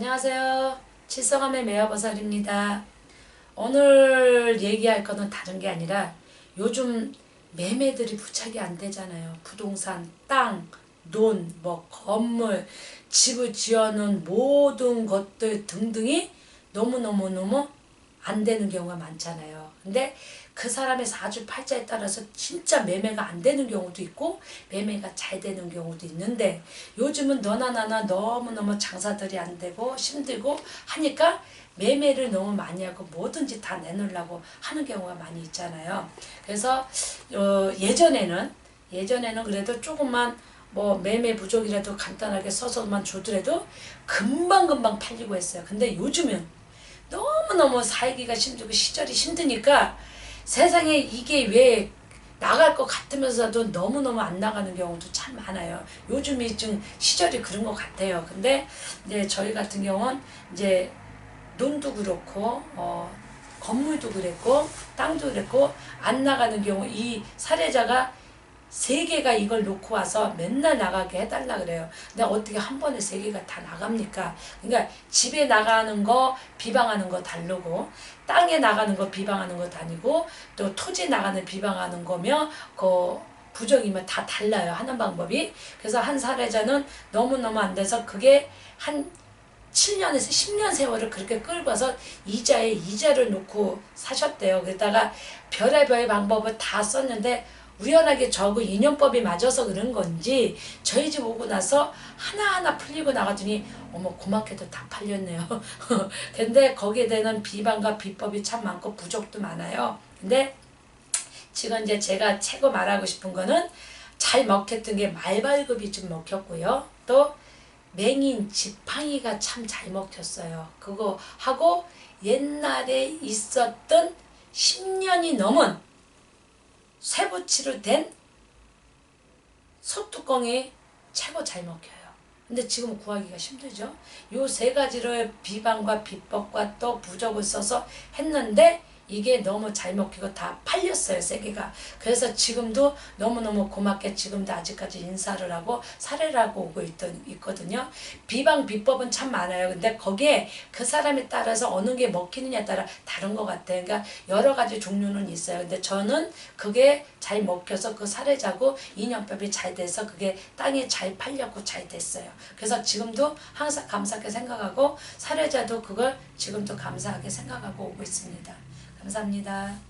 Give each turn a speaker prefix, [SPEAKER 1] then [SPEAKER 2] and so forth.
[SPEAKER 1] 안녕하세요. 칠성함의 매화버살입니다. 오늘 얘기할 거는 다른 게 아니라 요즘 매매들이 부착이 안 되잖아요. 부동산, 땅, 논, 뭐 건물, 집을 지어놓은 모든 것들 등등이 너무너무너무 안 되는 경우가 많잖아요. 근데 그 사람의 사주 팔자에 따라서 진짜 매매가 안 되는 경우도 있고 매매가 잘 되는 경우도 있는데 요즘은 너나 나나 너무너무 장사들이 안 되고 힘들고 하니까 매매를 너무 많이 하고 뭐든지 다 내놓으려고 하는 경우가 많이 있잖아요. 그래서 어, 예전에는 예전에는 그래도 조금만 뭐 매매 부족이라도 간단하게 써서만 주더라도 금방금방 팔리고 했어요. 근데 요즘은 너무너무 살기가 힘들고 시절이 힘드니까 세상에 이게 왜 나갈 것 같으면서도 너무너무 안 나가는 경우도 참 많아요. 요즘이 좀 시절이 그런 것 같아요. 근데 이제 저희 같은 경우는 이제 논도 그렇고 어, 건물도 그랬고 땅도 그랬고 안 나가는 경우 이 사례자가 세 개가 이걸 놓고 와서 맨날 나가게 해달라 그래요. 근데 어떻게 한 번에 세 개가 다 나갑니까? 그러니까 집에 나가는 거 비방하는 거 다르고 땅에 나가는 거 비방하는 거 다니고 또 토지 나가는 비방하는 거며 그 부정이면 다 달라요. 하는 방법이. 그래서 한 사례자는 너무너무 안 돼서 그게 한 7년에서 10년 세월을 그렇게 끌고 와서 이자에 이자를 놓고 사셨대요. 그러다가 별의별 방법을 다 썼는데 우연하게 저하고 인연법이 맞아서 그런 건지 저희 집 오고 나서 하나하나 풀리고 나가더니 어머 고맙게도 다 팔렸네요. 근데 거기에 대한 비방과 비법이 참 많고 부족도 많아요. 근데 지금 이제 제가 최고 말하고 싶은 거는 잘 먹혔던 게 말발굽이 좀 먹혔고요. 또 맹인 지팡이가 참 잘 먹혔어요. 그거 하고 옛날에 있었던 10년이 넘은 쇠붙이로 된 소뚜껑이 최고 잘 먹혀요. 근데 지금 구하기가 힘들죠. 요 세 가지를 비방과 비법과 또 부적을 써서 했는데 이게 너무 잘 먹히고 다 팔렸어요, 세 개가. 그래서 지금도 너무너무 고맙게 지금도 아직까지 인사를 하고 사례를 하고 오고 있던, 있거든요. 비방, 비법은 참 많아요. 근데 거기에 그 사람에 따라서 어느 게 먹히느냐에 따라 다른 것 같아요. 그러니까 여러 가지 종류는 있어요. 근데 저는 그게 잘 먹혀서 그 사례자고 인연법이 잘 돼서 그게 땅에 잘 팔렸고 잘 됐어요. 그래서 지금도 항상 감사하게 생각하고 사례자도 그걸 지금도 감사하게 생각하고 오고 있습니다. 감사합니다.